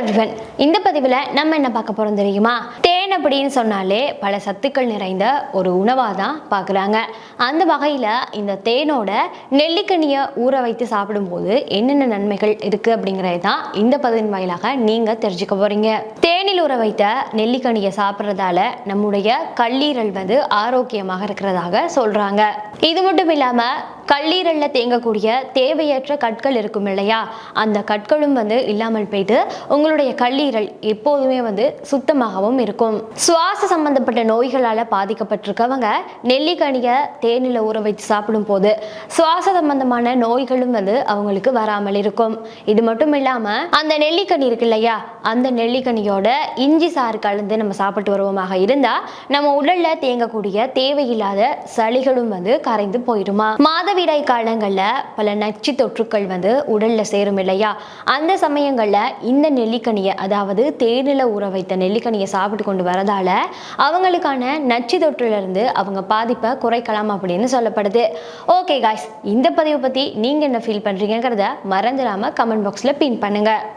Everyone இந்த பதிவில் நம்ம என்ன பார்க்க போகிறோம் தெரியுமா? தேன் அப்படின்னு சொன்னாலே பல சத்துக்கள் நிறைந்த ஒரு உணவாக தான் பார்க்குறாங்க. அந்த வகையில் இந்த தேனோட நெல்லிக்கனியை ஊற வைத்து சாப்பிடும்போது என்னென்ன நன்மைகள் இருக்குது அப்படிங்கிறது தான் இந்த பதிவின் வாயிலாக நீங்கள் தெரிஞ்சுக்க போகிறீங்க தேனில் ஊற வைத்த நெல்லிக்கனியை சாப்பிட்றதால நம்முடைய கல்லீரல் வந்து ஆரோக்கியமாக இருக்கிறதாக சொல்கிறாங்க இது மட்டும் இல்லாமல் கல்லீரலில் தேங்கக்கூடிய தேவையற்ற கற்கள் இருக்கும் இல்லையா? அந்த கற்களும் வந்து இல்லாமல் போயிட்டு உங்களுடைய கல்லீரல் எப்போதுமே வந்து சுத்தமாகவும் இருக்கும். சுவாச சம்பந்தப்பட்ட நோய்களால் பாதிக்கப்பட்டிருக்கவங்க நெல்லிக்கனியை தேனில் ஊற வைத்து சாப்பிடும் போது சுவாச சம்பந்தமான நோய்களும் வந்து அவங்களுக்கு வராமல் இருக்கும். இது மட்டும் இல்லாமல் அந்த நெல்லிக்கனி இருக்கு இல்லையா? அந்த நெல்லிக்கனியோட இஞ்சி சாறு கலந்து நம்ம சாப்பிட்டு வருவோமாக இருந்தால் நம்ம உடலில் தேங்கக்கூடிய தேவையில்லாத சளிகளும் வந்து கரைந்து போயிடுமா? மாதவிடாய் காலங்களில் பல நச்சு தொற்றுக்கள் வந்து உடலில் சேரும் இல்லையா? அந்த சமயங்களில் இந்த நெல்லிக்கனியை அதாவது தேனில ஊற வைத்த நெல்லிக்கனியை சாப்பிட்டு கொண்டு வரதால அவங்களுக்கான நச்சு தொற்றுலேருந்து அவங்க பாதிப்பை குறைக்கலாம் அப்படின்னு சொல்லப்படுது. ஓகே காய்ஸ் இந்த பதிவை பற்றி நீங்கள் என்ன ஃபீல் பண்ணுறீங்கிறத மறந்துடாமல் கமெண்ட் பாக்ஸில் பின் பண்ணுங்கள்